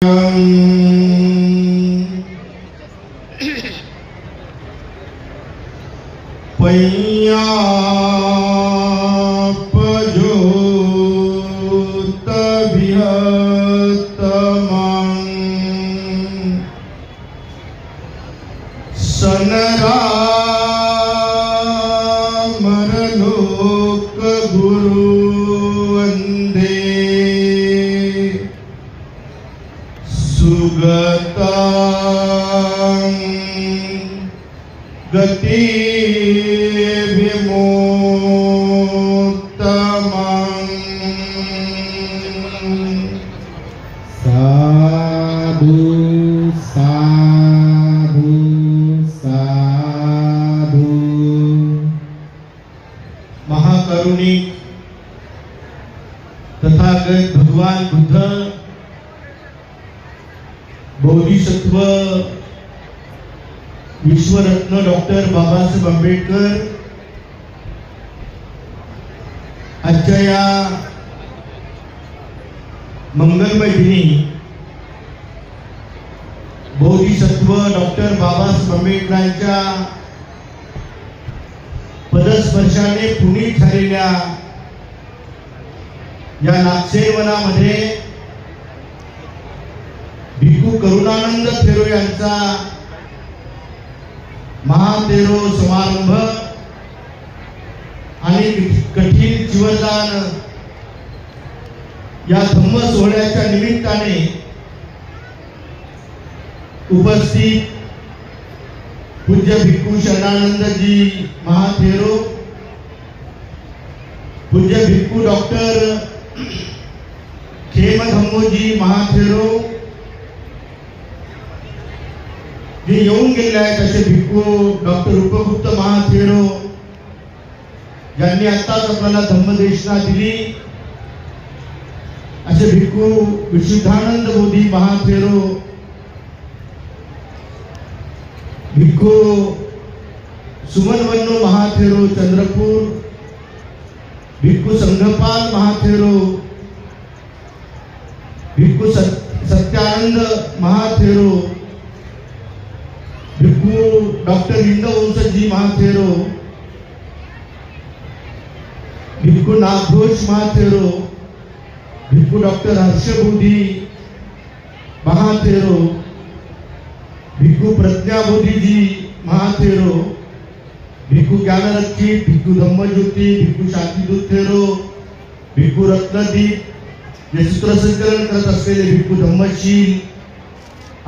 嗯。回呀 तथागत भगवान बुद्ध बोधिसत्व विश्वरत्न डॉक्टर बाबासाहेब आंबेडकर आजच्या या मंगलमय दिनी बोधिसत्व डॉक्टर बाबासाहेब आंबेडकरांच्या पदस्पर्शाने पुनीत झालेल्या या नागसेवनामध्ये भिकू करुणानंद फेरो यांचा महातेरो समारंभ आणि कठीण जीवनदान या धम्म सोहळ्याच्या निमित्ताने उपस्थित पूज्य भिक्खू शरणानंदजी महाथेरो पूज्य भिक्खू डॉक्टर खेम धम्मोजी महाथेरो जे येऊन गेले आहेत असे भिक्खू डॉक्टर उपगुप्त महाथेरो ज्यांनी आत्ताच आपल्याला धम्मदेशना दिली. असे भिक्खू विशुद्धानंद मोदी महाथेरो भिक्खू सुमन वन्नो महाथेरो, चंद्रपूर। भिक्खू संघपाल महाथेरो। भिक्खू सत- सत्यानंद महाथेरो। भिक्खू डॉक्टर इंदवंशजी महाथेरो। भिक्खू नागघोष महाथेरो। भिक्खू डॉक्टर हर्षबोधी महाथेरो। भिक्खू प्रज्ञाबोधीजी महाथेरो भिक्खू ज्ञानरक्षी भिक्खू धम्मज्योती भिक्खू शांतीदूत थेरो भिक्खू रत्नदीप जे सूत्रसंचलन करत असलेले भिक्खू धम्मशील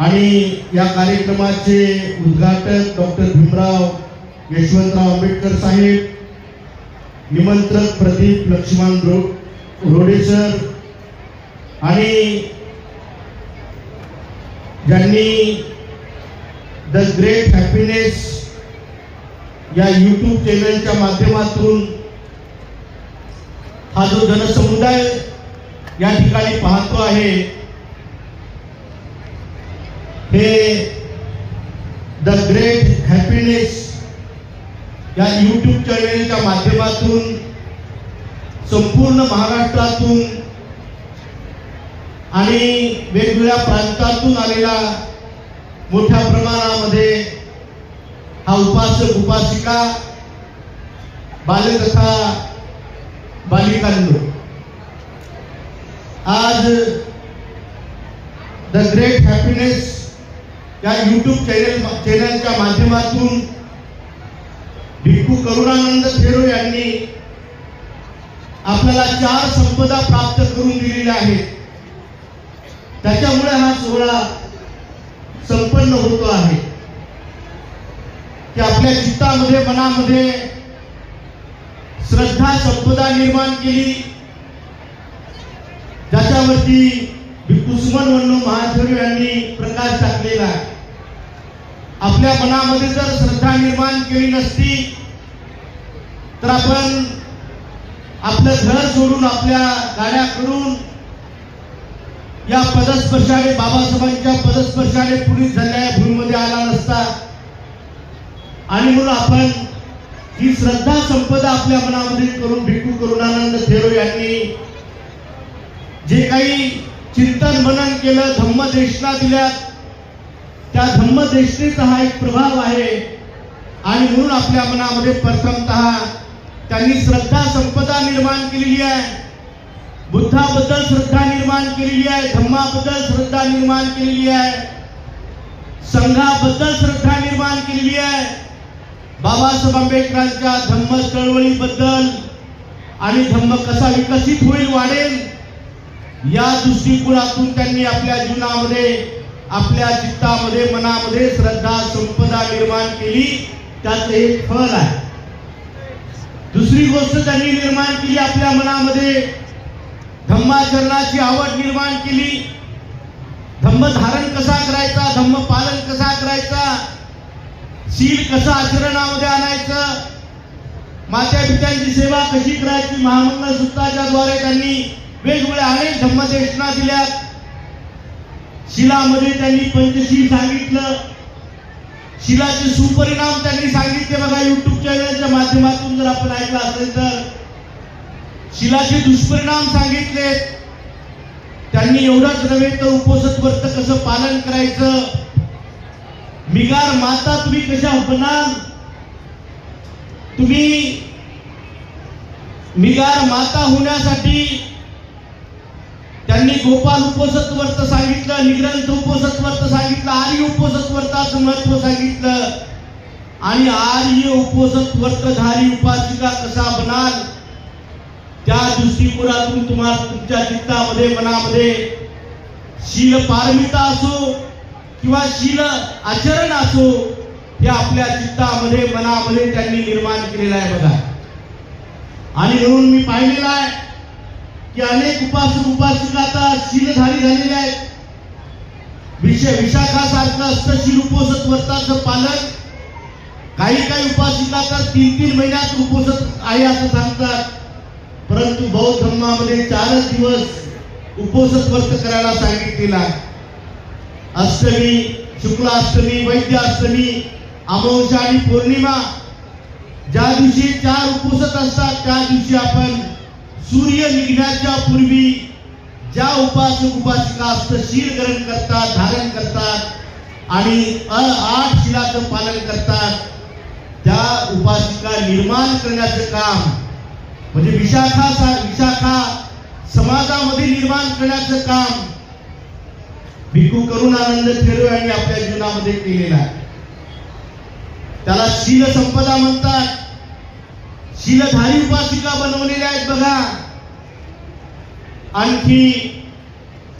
आणि या कार्यक्रमाचे उद्घाटक डॉक्टर भीमराव यशवंतराव आंबेडकर साहेब निमंत्रक प्रदीप लक्ष्मण रो रोडेसर आणि ज्यांनी हॅपीनेस या यूट्यूब चॅनलच्या माध्यमातून हा जो जनसमुदाय या ठिकाणी पाहतो आहे हे द ग्रेट हॅपीनेस या यूट्यूब चॅनलच्या माध्यमातून संपूर्ण महाराष्ट्रातून आणि वेगवेगळ्या प्रांतातून आलेला मोठ्या प्रमाणामध्ये हा उपासक उपासिका बालकथा बालिकांनो आज द ग्रेट हॅपीनेस या यूट्यूब चॅनल चॅनलच्या माध्यमातून भिक्खू करुणानंद थेरो यांनी आपल्याला चार संपदा प्राप्त करून दिलेल्या आहेत. त्याच्यामुळे हा सोहळा संपन्न होतो आहे. की आपल्या चित्तामध्ये मनामध्ये श्रद्धा संपदा निर्माण केली. ज्याच्यावरती भिक्खू सुमन वन्नो यांनी प्रकाश टाकलेला आहे. आपल्या मनामध्ये जर श्रद्धा निर्माण केली नसती तर आपण आपलं घर सोडून आपल्या गाड्या करून या पदस्पर्शाने बाबासाहेबांच्या पदस्पर्शाने पुढील झालेल्या भूमीमध्ये आला नसता. आणि म्हणून आपण ही श्रद्धा संपदा आपल्या मनामध्ये करून भिक्खू करुणानंद थेरो यांनी जे काही चिंतन मनन केलं धम्मदेशना दिल्या त्या धम्मदेशनेचा हा एक प्रभाव आहे. आणि म्हणून आपल्या मनामध्ये प्रथमत त्यांनी श्रद्धा संपदा निर्माण केलेली आहे. बुद्धाबद्दल श्रद्धा निर्माण केलेली आहे. धम्माबद्दल श्रद्धा निर्माण केलेली आहे. संघाबद्दल श्रद्धा निर्माण केलेली आहे. बाबासाहेब आंबेडकरांच्या धम्म चळवळीबद्दल आणि धम्म कसा विकसित होईल वाढेल या दृष्टिकोनातून त्यांनी आपल्या जीवनामध्ये आपल्या चित्तामध्ये मनामध्ये श्रद्धा संपदा निर्माण केली. त्याचं एक फळ आहे. दुसरी गोष्ट त्यांनी निर्माण केली आपल्या मनामध्ये. धम्माचरणाची आवड निर्माण केली. धम्म धारण कसा करायचा धम्म पालन कसा करायचा शील कसं आचरणामध्ये आणायचं? मात्या पित्यांची सेवा कशी करायची? महामंडळ सूत्राच्या द्वारे त्यांनी वेगवेगळ्या अनेक धम्मदेशना दिल्या शिलामध्ये त्यांनी पंचशील सांगितलं. शिलाचे सुपरिणाम त्यांनी सांगितले. बघा युट्यूब चॅनलच्या माध्यमातून जर आपण ऐकलं असेल तर. शिलाचे दुष्परिणाम सांगितले त्यांनी एवढंच नव्हे तर उपोषित व्रत कसं पालन करायचं? बिगार माता तुम्ही कशा बनाल तुम्ही बिगार माता होण्यासाठी त्यांनी गोपाल उपोषित वर्त सांगितलं निग्रंथ उपोषित सांगितलं आर्य उपोषित व्रताचं महत्त्व सांगितलं. आणि आर्य उपोषित व्रतधारी उपासिका कसा बनाल? त्या दृष्टिकोनातून तुम्हाला तुमच्या चित्तामध्ये मनामध्ये शील पारमिता असो किंवा शील आचरण असो हे आपल्या चित्तामध्ये मनामध्ये त्यांनी निर्माण केलेलं आहे बघा. आणि म्हणून मी पाहिलेलं आहे की अनेक उपासक उपासिका आता शीलधारी झालेले आहेत. विषय विशाखासारखं असतं शील उपोषित व्रताचं पालन. काही काही उपासिका तर तीन तीन महिन्यात उपोषित आहे असं सांगतात. परंतु बौद्ध धर्मामध्ये चारच दिवस उपोसत व्रत करायला सांगितलेला आहे. अष्टमी शुक्लाष्टमी वैद्य अष्टमी अमावस्या आणि पौर्णिमा. ज्या दिवशी चार उपसत असतात त्या दिवशी आपण सूर्य निघण्याच्या पूर्वी ज्या उपासक उपासिका शील ग्रहण करतात धारण करतात आणि आठ शिलाचं पालन करतात त्या उपासिका निर्माण करण्याचं काम म्हणजे विशाखा सा- विशाखा समाजामध्ये निर्माण करण्याचं काम भिकू आनंद थेरो यांनी आपल्या जीवनामध्ये केलेला आहे. त्याला शील संपदा म्हणतात. शीलधारी उपासिका बनवलेल्या आहेत बघा. आणखी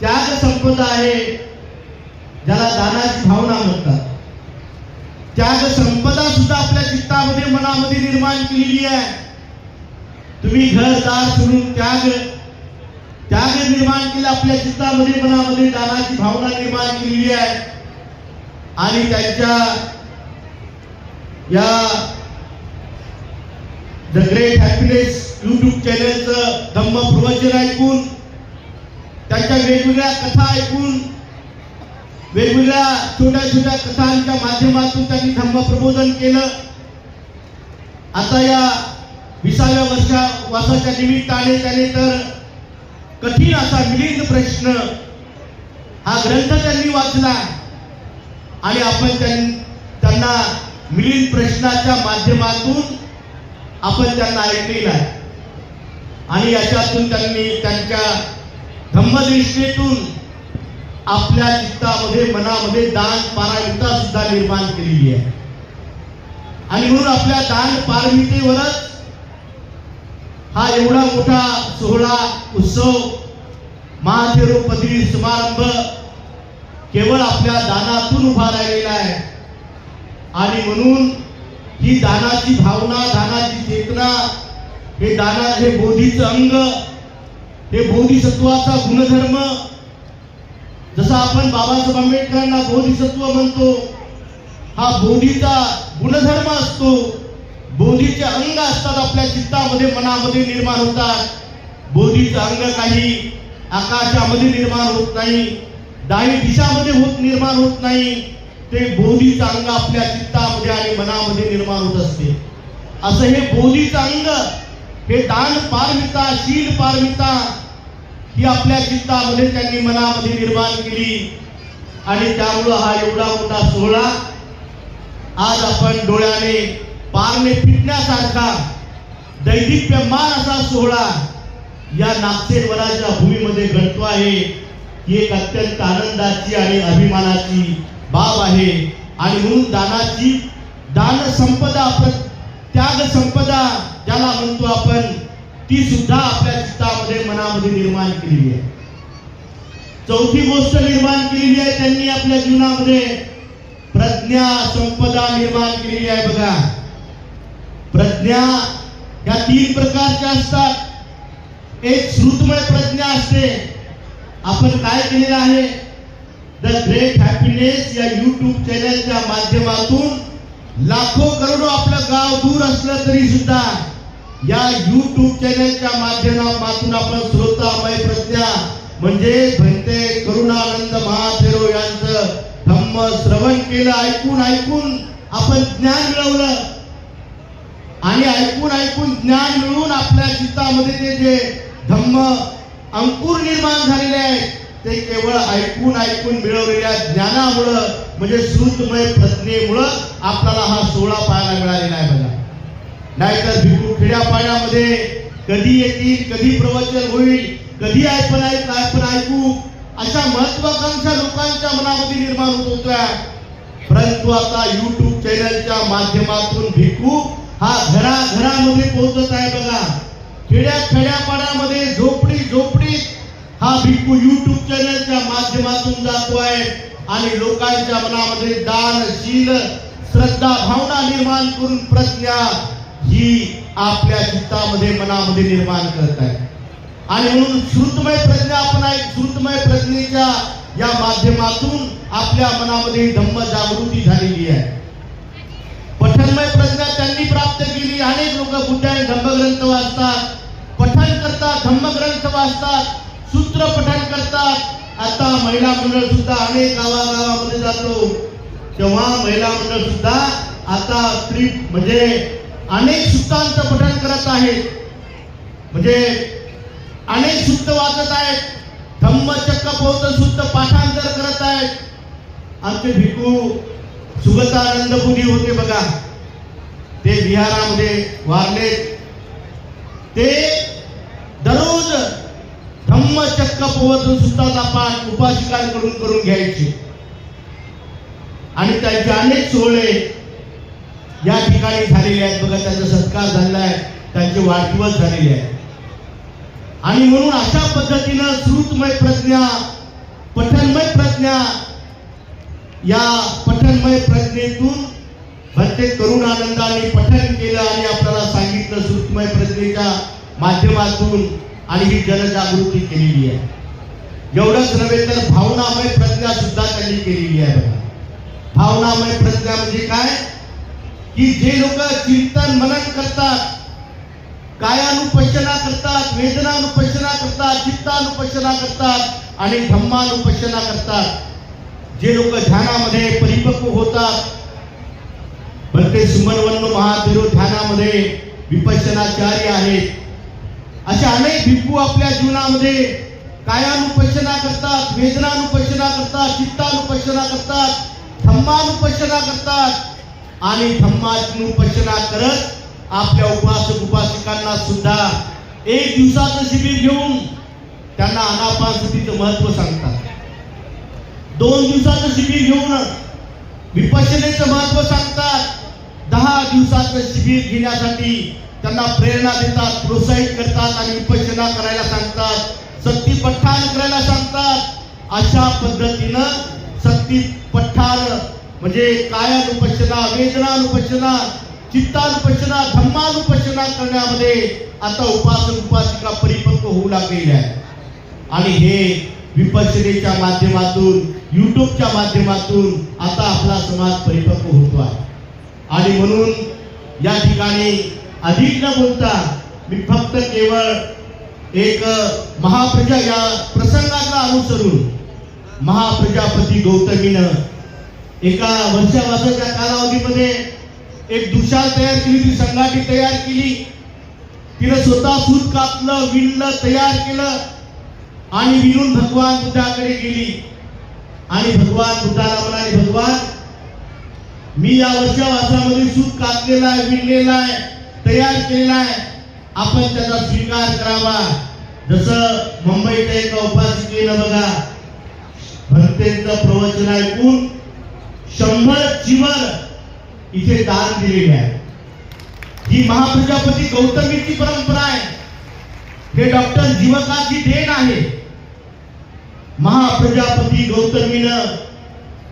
त्याग संपदा आहे ज्याला दानाची भावना म्हणतात. त्याग संपदा सुद्धा आपल्या चित्तामध्ये मनामध्ये निर्माण केलेली आहे. तुम्ही घरदार सोडून त्याग राग निर्माण केला आपल्या चित्तामध्ये मनामध्ये दानाची भावना निर्माण केलेली आहे. आणि त्यांच्या या द ग्रेट हॅपीनेस युट्यूब चॅनलचं धम्म प्रवचन ऐकून त्यांच्या वेगवेगळ्या कथा ऐकून वेगवेगळ्या छोट्या छोट्या कथांच्या माध्यमातून त्यांनी धम्म प्रबोधन केलं. आता या विसाव्या वर्षा वासाच्या निमित्ताने त्याने तर कठीण असा मिलिंद प्रश्न हा ग्रंथ त्यांनी वाचला. आणि आपण त्यां- त्यांना मिलिंद प्रश्नाच्या माध्यमातून आपण त्यांना ऐकलेला आहे. आणि याच्यातून त्यांनी त्यांच्या धम्मदृष्टीतून आपल्या चित्तामध्ये मनामध्ये दान पारायणता सुद्धा निर्माण केलेली आहे. आणि म्हणून आपल्या दान पारमितेवरच हा एवढा मोठा सोहळा उत्सव महाथेरोपदी समारंभ केवळ आपल्या दानातून उभा राहिलेला आहे. आणि म्हणून ही दानाची भावना दानाची चेतना हे दाना हे बोधीचं अंग हे बोधिसत्वाचा गुणधर्म जसं आपण बाबासाहेब आंबेडकरांना बोधिसत्व म्हणतो हा बोधीचा गुणधर्म असतो. बोधीचे अंग असतात आपल्या चित्तामध्ये मनामध्ये निर्माण होतात. बोधीचं अंग काही आकाशामध्ये निर्माण होत नाही दाही दिशामध्ये होत निर्माण होत नाही. ते बोधीचं अंग आपल्या चित्तामध्ये आणि मनामध्ये निर्माण होत असते. असं हे बोधीचं अंग हे दान पारमिता शील पारमिता ही आपल्या चित्तामध्ये त्यांनी मनामध्ये निर्माण केली. आणि त्यामुळं हा एवढा मोठा सोहळा आज आपण डोळ्याने पारणे फिटण्यासारखा दैदिप्यमान असा सोहळा या नागसेवराच्या भूमीमध्ये घडतो आहे. ही एक अत्यंत आनंदाची आणि अभिमानाची बाब आहे. आणि म्हणून दानाची दान संपदा आपण त्याग संपदा ज्याला म्हणतो आपण ती सुद्धा आपल्या चित्तामध्ये मनामध्ये निर्माण केलेली आहे. चौथी गोष्ट निर्माण केलेली आहे त्यांनी आपल्या जीवनामध्ये. प्रज्ञा संपदा निर्माण केलेली आहे बघा. प्रज्ञा या तीन प्रकारच्या असतात. एक श्रुतमय प्रज्ञा असते. आपण काय केलेलं आहे? द ग्रेट हॅपीनेस या युट्यूब चॅनलच्या माध्यमातून लाखो करोडो आपलं गाव दूर असलं तरी सुद्धा या युट्यूब चॅनलच्या माध्यमातून आपण श्रोतामय प्रज्ञा म्हणजे भंते करुणानंद महाथेरो यांचं धम्म श्रवण केलं ऐकून ऐकून आपण ज्ञान मिळवलं. आणि ऐकून ऐकून ज्ञान मिळून आपल्या चित्तामध्ये ते जे धम्म अंकुर निर्माण झालेले आहेत ते केवळ ऐकून ऐकून मिळवलेल्या ज्ञानामुळं म्हणजे श्रुतमय प्रज्ञेमुळं आपल्याला हा सोहळा पाहायला मिळालेला आहे बघा. नाहीतर भिकू खेड्यापाड्यामध्ये कधी येतील कधी प्रवचन होईल कधी ऐकून ऐक आपण ऐकू अशा महत्वाकांक्षा लोकांच्या मनामध्ये निर्माण होत होत्या. परंतु आता युट्यूब चॅनलच्या माध्यमातून भिकू हा घराघरामध्ये पोहोचत आहे बघा. खेड्या खेड्यापाड्यामध्ये झोपडी झोपडीत हा भिक्खू युट्यूब चॅनलच्या माध्यमातून जातो आहे. आणि लोकांच्या मनामध्ये दान शील श्रद्धा भावना निर्माण करून प्रज्ञा ही आपल्या चित्तामध्ये मनामध्ये निर्माण करत आहे. आणि म्हणून श्रुतमय प्रज्ञा आपण एक श्रुतमय प्रज्ञेच्या या माध्यमातून आपल्या मनामध्ये धम्म जागृती झालेली आहे. पठनमय प्रज्ञा त्यांनी प्राप्त केली. अनेक लोक बुद्धाने धम्मग्रंथ वाचतात पठण करतात धम्मग्रंथ वाचतात सूत्र पठण करतात. आता महिला मंडळ सुद्धा अनेक गावागावामध्ये जातो. तेव्हा महिला मंडळ सुद्धा आता स्त्री म्हणजे अनेक सुत्तांचं पठण करत आहेत. म्हणजे अनेक सूत्र वाचत आहेत. धम्मचक्क बौद्ध सुत्त पाठांतर करत आहेत. आमचे भिकू सुगतानंदपुरी होते बघा. ते बिहारामध्ये वारले. ते दररोज धम्मचक्क पोवतून सुद्धा पाठ उपासिकांकडून करून घ्यायचे. आणि त्यांचे अनेक सोहळे या ठिकाणी झालेले आहेत. बघा त्यांचा सत्कार झालेला आहे. त्यांचे वाढदिवस झालेले आहेत. आणि म्हणून अशा पद्धतीनं श्रुतमय प्रज्ञा पठनमय प्रज्ञा या पठनमय प्रज्ञेतून प्रत्येक तरुण आनंदाने पठन केलं आणि आपल्याला सांगितलं श्रुतमय प्रज्ञेच्या माध्यमातून आणि ही जनजागृती केलेली आहे. एवढंच नव्हे तर भावनामय प्रज्ञा सुद्धा त्यांनी केलेली आहे बघा. भावनामय प्रज्ञा म्हणजे काय? की जे लोक चिंतन मनन करतात कायानुपशना करतात वेदनानुपशना करतात चित्तानुपशना करतात आणि धम्मानुपशना करतात. जे लोक ध्यानामध्ये परिपक्व होतात भरते सुमनवन्न महादेव ध्यानामध्ये विपशनाचार्य आहेत. असे अनेक भिक्खू आपल्या जीवनामध्ये कायानुपश्चना करतात वेदनानुपश्चना करतात चित्तानुपश्चना करतात धम्मानुपशना करतात आणि धम्मानुपशना करत आपल्या उपासक उपासिकांना सुद्धा एक दिवसाचं शिबिर घेऊन त्यांना अनापासुतीचं महत्त्व सांगतात. दोन दिवसाचं शिबिर घेऊन विपश्चनेचं महत्त्व सांगतात. दहा दिवसाचं शिबिर घेण्यासाठी त्यांना प्रेरणा देतात प्रोत्साहित करतात आणि विपशना करायला सांगतात. सक्ती पठ्ठान करायला सांगतात. अशा पद्धतीनं सक्ती पठ्ठान म्हणजे कायानुपशना वेदनानुपचना चित्तानुपचना धम्मानुपचना करण्यामध्ये आता उपासन उपासिका परिपक्व होऊ लागलेल्या आहे आणि हे विपश्यनेच्या माध्यमातून युट्यूबच्या माध्यमातून आता आपला समाज परिपक्व होतो आहे. आणि म्हणून या ठिकाणी अधिक न बोलता मी फक्त केवळ एक महाप्रजा या प्रसंगाला अनुसरून महाप्रजापती गौतमीनं एका वर्षापासूनच्या कालावधीमध्ये एक दुशाल तयार केली ती संघाटी तयार केली. तिनं स्वतः सूत कापलं विणलं तयार केलं आणि विणून भगवान बुद्धाकडे गेली. आणि भगवान बुद्धाला म्हणाले भगवान मी या वर्षावासामध्ये सूत कापलेला आहे विणलेला आहे तयार केलेला आहे आपण त्याचा स्वीकार करावा. जसं मुंबईच्या एका उपासिकेनं बघा भक्तेचं प्रवचन ऐकून शंभर चिवर इथे दान दिलेले आहे. ही महाप्रजापती गौतमीची परंपरा आहे. हे डॉक्टर जीवकाची देण आहे. महाप्रजापती गौतमीनं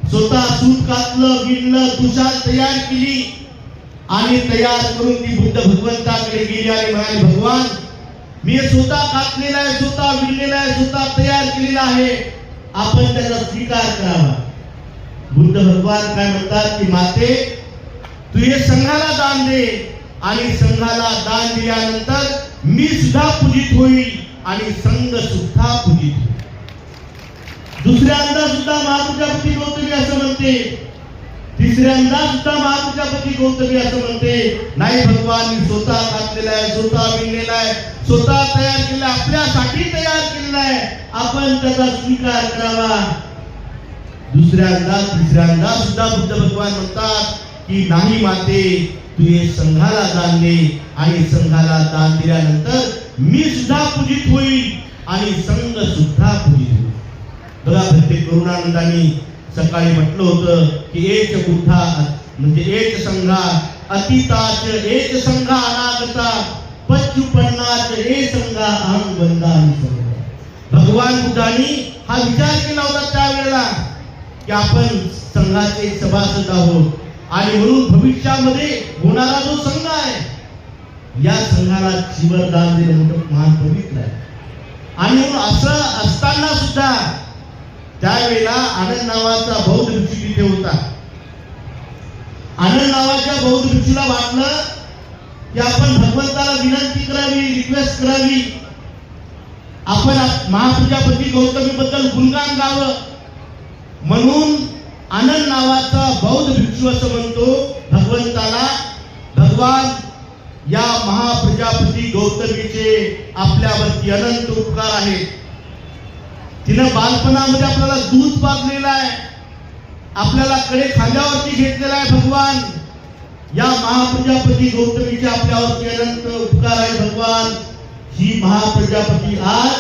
स्वतः सूत कातलं विणलं तुषार तयार केली आणि तयार करून ती बुद्ध भगवंताकडे गेली आणि म्हणाली भगवान मी स्वतः कातलेला आहे स्वतः विणलेला आहे स्वतः तयार केलेला आहे. आपण त्याचा स्वीकार करावा. बुद्ध भगवान काय म्हणतात की माते तू हे संघाला दान दे आणि संघाला दान दिल्यानंतर मी सुद्धा पूजित होईल आणि संघ सुद्धा पूजित होईल. दुसऱ्यांदा सुद्धा महाप्रजापती गौतमी असं म्हणते. तिसऱ्यांदा सुद्धा महाप्रजापती गौतमी असं म्हणते. नाही भगवान मी स्वतः घातलेला आहे स्वतः विणलेला आहे स्वतः तयार केलेला आपल्यासाठी तयार केलेला आहे. आपण त्याचा स्वीकार करावा. दुसऱ्यांदा तिसऱ्यांदा सुद्धा बुद्ध भगवान म्हणतात की नाही माते तू हे संघाला दान दे आणि संघाला दान दिल्यानंतर मी सुद्धा पूजित होईल आणि संघ सुद्धा पूजित होईल. बघा प्रत्येक करुणानंदांनी सकाळी म्हटलं होतं की एक बुद्धा म्हणजे एक संघा अतिताच एक संघा अनागता पच्चुपन्नाच ए संघा अहम बंदा भगवान बुद्धांनी हा विचार केला होता त्यावेळेला की आपण संघाचे सभासद आहोत आणि म्हणून भविष्यामध्ये होणारा जो संघ आहे या संघाला जीवनदान दिलं मोठं महान पवित्र आहे आणि म्हणून असं असताना सुद्धा त्यावेळेला आनंद नावाचा बौद्ध भिक्षू तिथे होता. आनंद नावाच्या बौद्ध भिक्षूला वाटलं की आपण भगवंताला विनंती करावी रिक्वेस्ट करावी. आपण महापूजापती गौतमी बद्दल गुणगान गावं. म्हणून आनंद नावाचा बौद्ध भिक्षू असं म्हणतो भगवंताला भगवान या महाप्रजापती गौतमीचे आपल्यावरती अनंत उपकार आहेत. तिनं बालपणामध्ये आपल्याला दूध पाजलेलं आहे. आपल्याला कडे खांद्यावरती घेतलेला आहे भगवान. या महाप्रजापती गौतमीचे आपल्यावरती अनंत उपकार आहे भगवान. ही महाप्रजापती आज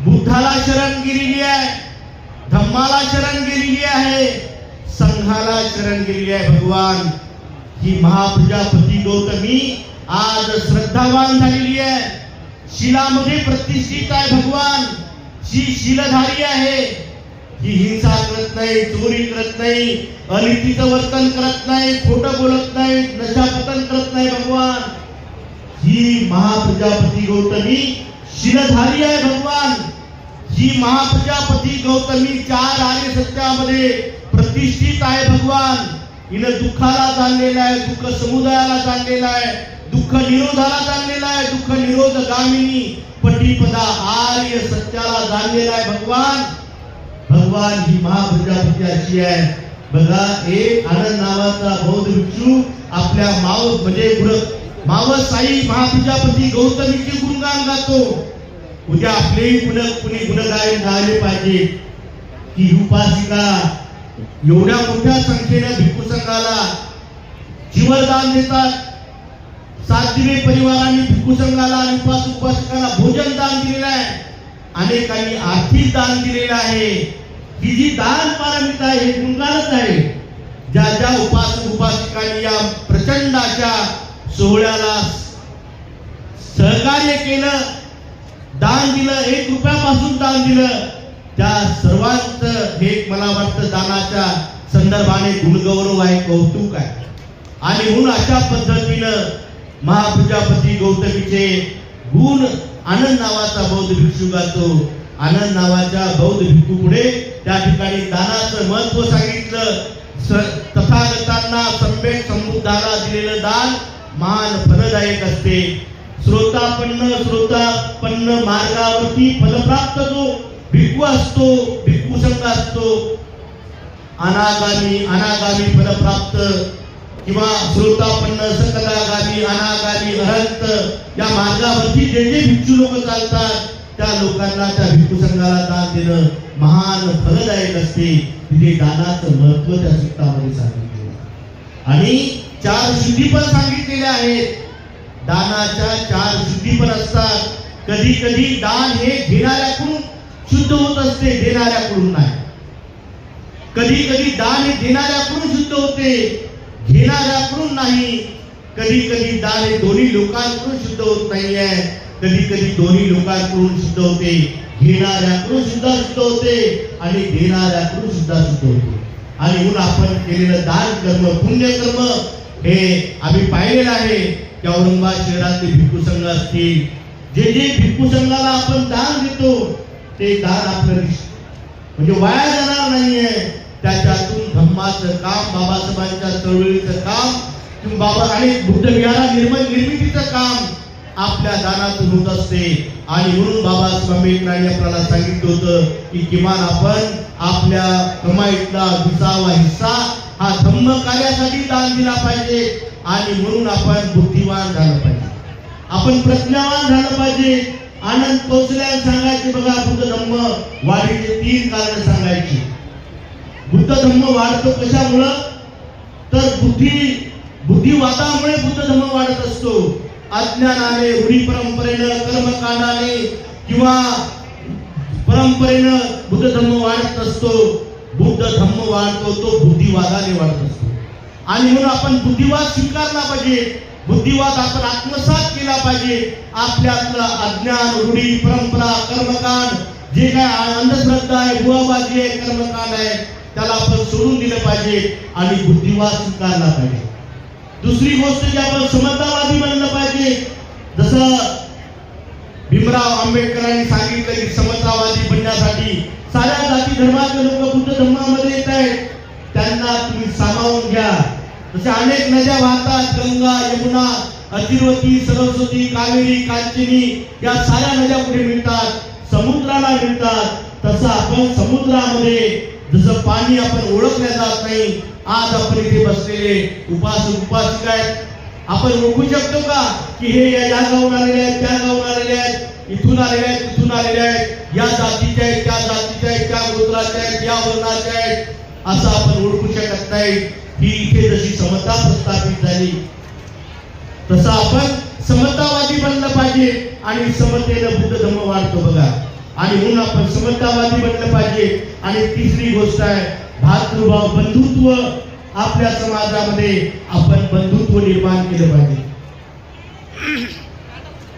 बुद्धाला शरण गेलेली आहे. धम्माला शरण गेलेली आहे. संघाला शरण गेलेली आहे भगवान. ही महाप्रजापती गौतमी आज श्रद्धावान झालेली आहे. शिलामध्ये प्रतिष्ठित आहे भगवान. जी शिलधारी आहे ही हिंसा करत नाही चोरी करत नाही अनितीचं वर्तन करत नाही खोटं बोलत नाही नशापतन करत नाही भगवान. ही महाप्रजापती गौतमी शिलधारी आहे भगवान. ही महाप्रजापती गौतमी चार आर्य सत्यामध्ये प्रतिष्ठित आहे भगवान. हिनं दुःखाला जाणलेला आहे दुःख समुदायाला जाणलेला आहे दुःख निरोधाला जाणलेला आहे दुःख निरोध गामिनी. पटीपदा आर्य सत्याला जाणलेला आहे भगवान. भगवान ही महाप्रजापती अशी आहे बघा एक आनंद नावाचा बौद्ध भिक्षू आपल्या मावस म्हणजे गुरु मावस साई महाप्रजापती गौतमीचे गुणगान गातो. उद्या आपलेही गुण कुणी गुणगायन गायले पाहिजे. की उपासिका एवढ्या मोठ्या संख्येने भिक्खू संघाला जीवनदान देतात. सात परिवारांनी भिक्खू संघाला आणि उपास उपासकाला भोजन दान दिलेलं आहे. अनेकांनी आर्थिक दान दिलेलं आहे. ही जी दान पारमिता आहे हे गुणगानच आहे. ज्या ज्या उपास उपासकांनी या प्रचंड अशा सोहळ्याला सहकार्य केलं दान दिलं एक रुपयापासून दान दिलं त्या सर्वांच हे मला वाटतं दानाच्या संदर्भाने गुणगौरव आहे कौतुक आहे. आणि म्हणून अशा पद्धतीनं महाप्रजापती गौतमीचे गुण आनंद नावाचा बौद्ध भिक्षू गातो. आनंद नावाच्या बौद्ध भिक्षू पुढे त्या ठिकाणी दानाचं महत्त्व सांगितलं. तथागतांना सम्यक समुद्धाला दिलेलं दान महान फलदायक असते. श्रोतापन्न श्रोतापन्न मार्गावरती फलप्राप्त जो भिक्खू असतो भिक्खू संघ असतो. अनागामी अनागामी फलप्राप्त किंवा श्रोतापन्न सकलागामी अनागामी अरंत या मार्गावरती जे जे भिक्षू लोक चालतात त्या लोकांना त्या भिक्षू संघाला दान देणं महान फलदायक असते. तिथे दानाचं महत्त्व त्या सूत्रामध्ये सांगितलेलं आणि चार शुद्धी पण सांगितलेल्या आहेत. दानाच्या चार शुद्धी पण असतात. कधी कधी दान हे घेणाऱ्याकडून शुद्ध होत असते देणाऱ्याकडून नाही. कधी कधी दान हे देणाऱ्याकडून शुद्ध होते. घेणाऱ्याकडून नाही. कधी कधी दान हे दोन्ही लोकांकडून शुद्ध होत नाहीये. कधी कधी दोन्ही लोकांकडून शुद्ध होते. घेणाऱ्याकडून सुद्धा शुद्ध होते आणि देणाऱ्याकडून सुद्धा शुद्ध होते. आणि म्हणून आपण केलेलं दान कर्म पुण्यकर्म हे आम्ही पाहिलेलं आहे. की औरंगाबाद शहरातले भिक्खू संघ असतील जे जे भिक्खू संघाला आपण दान देतो ते दान आपलं म्हणजे वाया जाणार नाहीये. त्याच्यातून धम्माचं काम बाबासाहेबांच्या चळवळीचं काम किंवा बाबा आणि बुद्ध विहारा निर्माण निर्मितीचं काम आपल्या दानातून होत असते. आणि म्हणून बाबासाहेब आंबेडकरांनी आपल्याला सांगितलं होतं की किमान आपण आपल्या कमाईतला विसावा हिस्सा हा धम्म कार्यासाठी दान दिला पाहिजे आणि म्हणून आपण बुद्धिवान झालं पाहिजे. आपण प्रज्ञावान झालं पाहिजे. आनंद पोचल्या सांगायचे बघा बुद्ध धम्म वाढीचे तीन कारण सांगायची. बुद्ध धम्म वाढतो कशामुळं? तर बुद्धी बुद्धिवादामुळे बुद्ध धम्म वाढत असतो. अज्ञानाने रूढी परंपरेनं कर्मकांडाने किंवा परंपरेनं बुद्ध धम्म वाढत असतो बुद्ध धम्म वाढतो तो बुद्धिवादाने वाढत असतो. आणि म्हणून आपण बुद्धिवाद स्वीकारला पाहिजे. बुद्धिवाद आपण आत्मसात केला पाहिजे. आपल्यातलं अज्ञान रूढी परंपरा कर्मकांड जे काय अंधश्रद्धा आहे बुवाबाजी आहे कर्मकांड आहे त्याला आपण सोडून दिलं पाहिजे आणि बुद्धिवाद स्वीकारला पाहिजे. दुसरी गोष्ट जी आपण समतावादी बनलं पाहिजे जसं भीमराव आंबेडकरांनी सांगितलं की समतावादी बनण्यासाठी साऱ्या जाती धर्माचे लोक बुद्ध धर्मामध्ये येत आहेत. त्यांना तुम्ही सामावून घ्या. जसे अनेक नद्या वाहतात गंगा यमुना अतिरवती सरस्वती कावेरी कांचनी या साऱ्या नद्या कुठे मिळतात समुद्राला मिळतात. तसं आपण समुद्रामध्ये जसं पाणी आपण ओळखल्या जात नाही आज आपण इथे बसलेले उपासक उपासिका आहेत. आपण ओळखू शकतो का की हे या गावून आलेले आहेत त्या गावून आलेले आहेत इथून आलेले आहेत तिथून आलेले आहेत या जातीचे आहेत त्या जातीचे आहेत त्या गोत्राचे आहेत या वर्णाचे आहेत असं आपण ओळखू शकत नाही. ही इथे जशी समता प्रस्थापित झाली तसं आपण समतावादी बनलं पाहिजे आणि समतेनं बुद्ध धर्म वाढतो बघा. आणि म्हणून आपण समतावादी बनलं पाहिजे. आणि तिसरी गोष्ट आहे भातृभाव बंधुत्व आपल्या समाजामध्ये आपण बंधुत्व निर्माण केलं पाहिजे.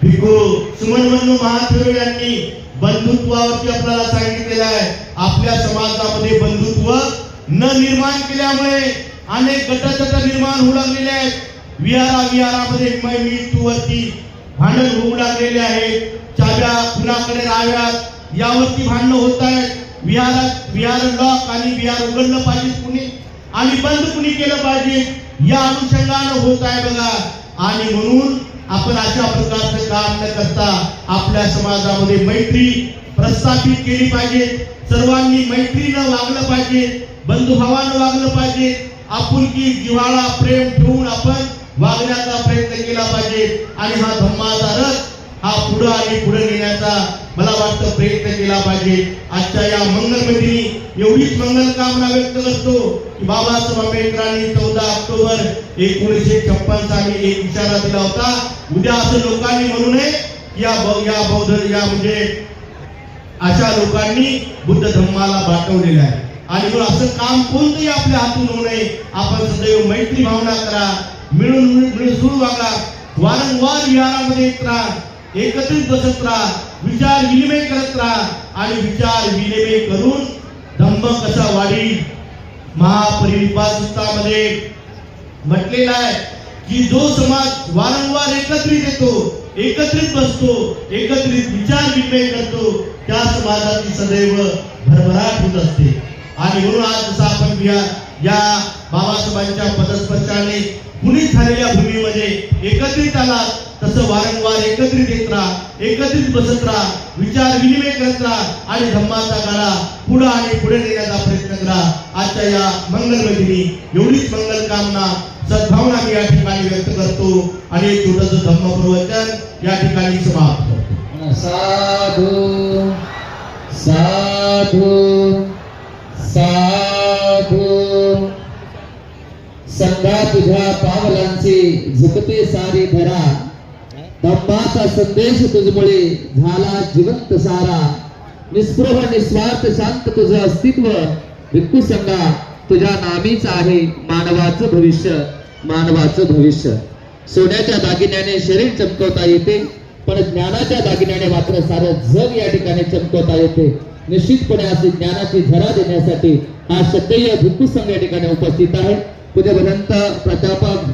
भिकू सुमनवन्नू महाथेरो यांनी बंधुत्वावरती आपल्याला सांगितलेलं आहे आपल्या समाजामध्ये बंधुत्व न निर्माण केल्यामुळे अनेक गटचट निर्माण होऊ लागलेले आहेत. विहारा विहारामध्ये मी तू वरती भांडण होऊ लागलेले आहेत. चाव्या कुणाकडे राहाव्यात यावरती भांडणं होत आहेत. विहारात विहार लॉक आणि विहार उघडलं पाहिजे कुणी? आणि बंद कुणी केलं पाहिजे? या अनुषंगानं होत आहे बघा. आणि म्हणून आपण अशा प्रकारचं काम न करता आपल्या समाजामध्ये मैत्री प्रस्थापित केली पाहिजे. सर्वांनी मैत्रीनं वागलं पाहिजे. बंधुभावानं वागलं पाहिजे. आपुलकी जिव्हाळा प्रेम ठेवून आपण वागण्याचा प्रयत्न केला पाहिजे. आणि हा धम्माचा रथ हा पुढं आणि पुढे नेण्याचा मला वाटतं प्रयत्न केला पाहिजे. आजच्या या मंगलमधिनी एवढीच मंगल कामना व्यक्त करतो की बाबासाहेब आंबेडकरांनी चौदा ऑक्टोबर एकोणीसशे छप्पन साली एक इशारा दिला होता. उद्या असं लोकांनी म्हणू नये की या या बौद्ध या म्हणजे अशा लोकांनी बुद्ध धर्माला बाटवलेला आहे. आणि म्हणून असं काम कोणतंही आपल्या हातून होऊ नये. आपण सदैव मैत्री भावना करा. मिळून मिळून मिळून वागा. वारंवार विहारामध्ये येत राहा. एकत्रित बसत राहा विचार विनिमय करत राहा आणि विचार विनिमय करून धम्म कसा वाढील? महापरिपासमध्ये म्हटलेला आहे की जो समाज वारंवार एकत्रित येतो एकत्रित बसतो एकत्रित विचार विनिमय करतो त्या समाजाची सदैव भरभराट होत असते. आणि म्हणून आज जसं आपण या या बाबासाहेबांच्या पदस्पर्शाने कुणी झालेल्या भूमीमध्ये एकत्रित आला तसं वारंवार एकत्रित येत राहा एकत्रित बसत राहा विचार विनिमय करत राहा आणि धम्माचा गाडा पुढे आणि पुढे नेण्याचा प्रयत्न करा. आजच्या या मंगलमधिनी एवढीच मंगल कामना सद्भावना मी या ठिकाणी व्यक्त करतो आणि एक छोटस धम्म प्रवचन या ठिकाणी समाप्त करतो. साधू साधू साधू. संघा तुझ्या पावलांची झुकते सारी धरा. बाप्पाचा संदेश तुझमुळे झाला जिवंत सारा. निस्पृह निस्वार्थ शांत तुझं अस्तित्व. भिक्खू संघा तुझ्या नामीच आहे मानवाचं भविष्य मानवाचं भविष्य. सोन्याच्या दागिन्याने शरीर चमकवता येते पण ज्ञानाच्या दागिन्याने मात्र सारं जग या ठिकाणी चमकवता येते. निश्चितपणे अशी ज्ञानाची झरा देण्यासाठी हा सत्यय भिक्खू संघ या ठिकाणी उपस्थित आहे. पूज्य भदंत प्राध्यापक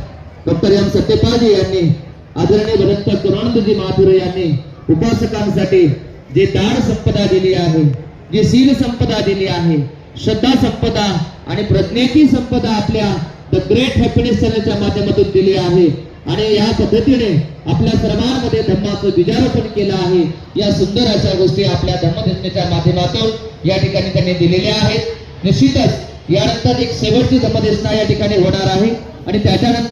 डॉक्टर एम सत्यपाजी यांनी आदरणीय भरंत करुणानंदजी महाथुरे यांनी उपासकांसाठी जे दान संपदा दिली आहे जी सील संपदा दिली आहे श्रद्धा संपदा आणि प्रज्ञेची संपदा आपल्या द ग्रेट हॅपीनेस चॅनलच्या माध्यमातून दिली आहे. आणि या पद्धतीने आपल्या सर्वांमध्ये धम्माचं बीजारोपण केलं आहे. या सुंदर अशा गोष्टी आपल्या धम्मदेशनेच्या माध्यमातून या ठिकाणी त्यांनी दिलेल्या आहेत. निश्चितच यानंतर एक शेवटची धम्मदेशना या ठिकाणी होणार आहे. आणि त्याच्यानंतर